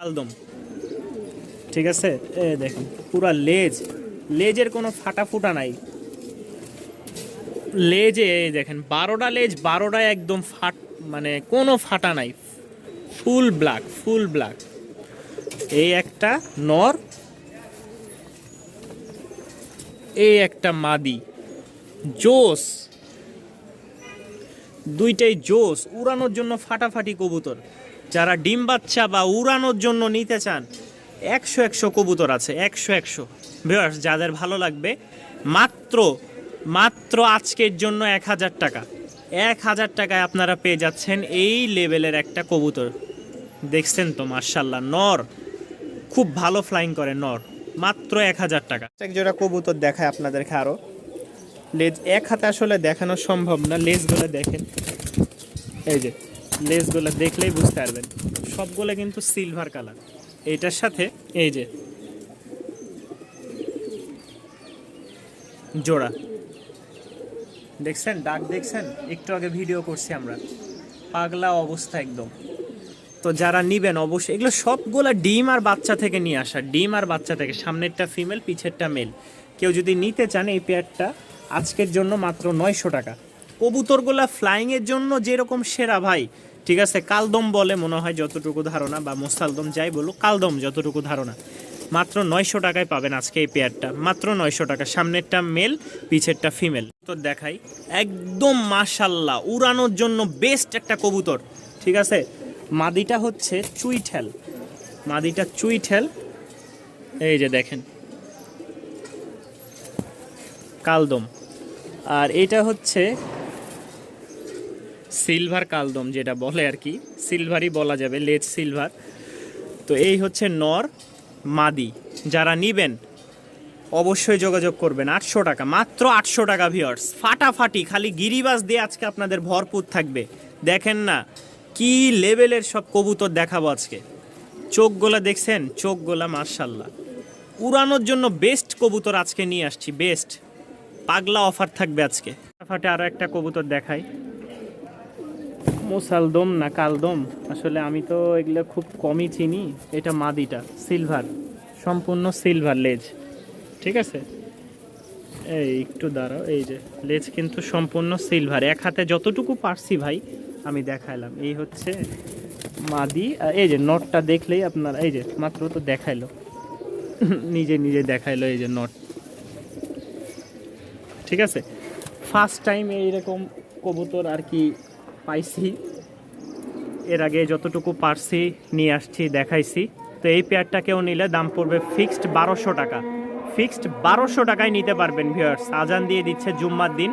আলদম। ঠিক আছে? এ দেখুন, পুরা লেজ, লেজের কোনো ফাটা ফুটা নাই। লেজে, এই দেখেন, বারোটা লেজ, বারোটায় একদম ফাট মানে কোনো ফাটা নাই। Full black full black. এই একটা নর, এই একটা মাদি। জোস। দুইটাই জোস, উড়ানোর জন্য ফাটাফাটি কবুতর। যারা ডিম বাচ্চা বা উড়ানোর জন্য নিতে চান, একশো একশো কবুতর আছে, একশো একশো। ভিউয়ার্স যাদের ভালো লাগবে, মাত্র মাত্র আজকের জন্য এক হাজার টাকা। এক হাজার টাকায় আপনারা পেয়ে যাচ্ছেন এই লেভেলের একটা কবুতর। দেখছেন তো মার্শাল্লাহ নর। খুব ভালো ফ্লাইং করে, নর। মাত্র এক হাজার টাকা। এক জোড়া কবুতর দেখায় আপনাদেরকে আরও লেজ এক হাতে আসলে দেখানো সম্ভব না লেজগুলো দেখেন। এই যে লেজগুলো দেখলেই বুঝতে পারবেন। সবগুলো কিন্তু সিলভার কালার এইটার সাথে এই যে জোড়া। দেখছেন? ডাক দেখছেন? একটু আগে ভিডিও করছি আমরা। পাগলা অবস্থা একদম। তো যারা নিবেন অবশ্যই, এগুলো সবগুলো ডিম আর বাচ্চা থেকে নিয়ে আসা। ডিম আর বাচ্চা থেকে, সামনেরটা ফিমেল পিছেরটা মেল কেউ যদি নিতে চান এই পেয়ারটা আজকের জন্য মাত্র নয়শো টাকা। কবুতরগুলা ফ্লাইংয়ের জন্য যেরকম সেরা ভাই, ঠিক আছে? কালদম বলে মনে হয় যতটুকু ধারণা, বা মোস্তালদম যাই বলো কালদম যতটুকু ধারণা। মাত্র নয়শো টাকায় পাবেন আজকে এই পেয়ারটা মাত্র নয়শো টাকা। সামনেরটা মেল পিছেরটা ফিমেল তো দেখাই। একদম মাশাল্লাহ, উড়ানোর জন্য বেস্ট একটা কবুতর, ঠিক আছে? মাদিটা হচ্ছে চুইঠেল। মাদিটা চুইঠেল। এই যে দেখেন। কালদম। আর এটা হচ্ছে সিলভার কালদম যেটা বলে আর কি, সিলভারই বলা যাবে, লেজ সিলভার। তো এই হচ্ছে নর মাদি। যারা নিবেন, অবশ্যই যোগাযোগ করবেন। আটশো টাকা, মাত্র আটশো টাকা ভিওর্স ফাটাফাটি, খালি গিরিবাস দিয়ে আজকে আপনাদের ভরপুর থাকবে। দেখেন না, কি লেভেলের সব কবুতর দেখাবো আজকে। চোখগুলা দেখছেন? চোখগুলা মার্শাল্লাহ উড়ানোর জন্য বেস্ট কবুতর আজকে নিয়ে আসছি বেস্ট পাগলা অফার থাকবে আজকে। ফাটাফাটি আরও একটা কবুতর দেখাই। মোসালদম না কালদম? আসলে আমি তো এগুলো খুব কমই চিনি। এটা মাদিটা, সিলভার, সম্পূর্ণ সিলভার লেজ। ঠিক আছে? এই একটু দাঁড়াও, এই যে, লেজ কিন্তু সম্পূর্ণ সিলভার। এক হাতে যতটুকু পারছি ভাই, আমি দেখাইলাম। এই হচ্ছে মাদি। এই যে নটটা দেখলেই আপনার, এই যে, মাত্র তো দেখাইলো। নিজে নিজে দেখাইলো এই যে নট। ঠিক আছে? ফার্স্ট টাইম এইরকম কবুতর আর কি পাইছি। এর আগে যতটুকু পারছি নিয়ে আসছি, দেখাইছি। তো এই পেয়ারটা কেউ নিলে দাম পড়বে ফিক্সড বারোশো টাকা। ফিক্সড বারোশো টাকায় নিতে পারবেন ভিউয়ার্স আজান দিয়ে দিচ্ছে জুম্মার দিন।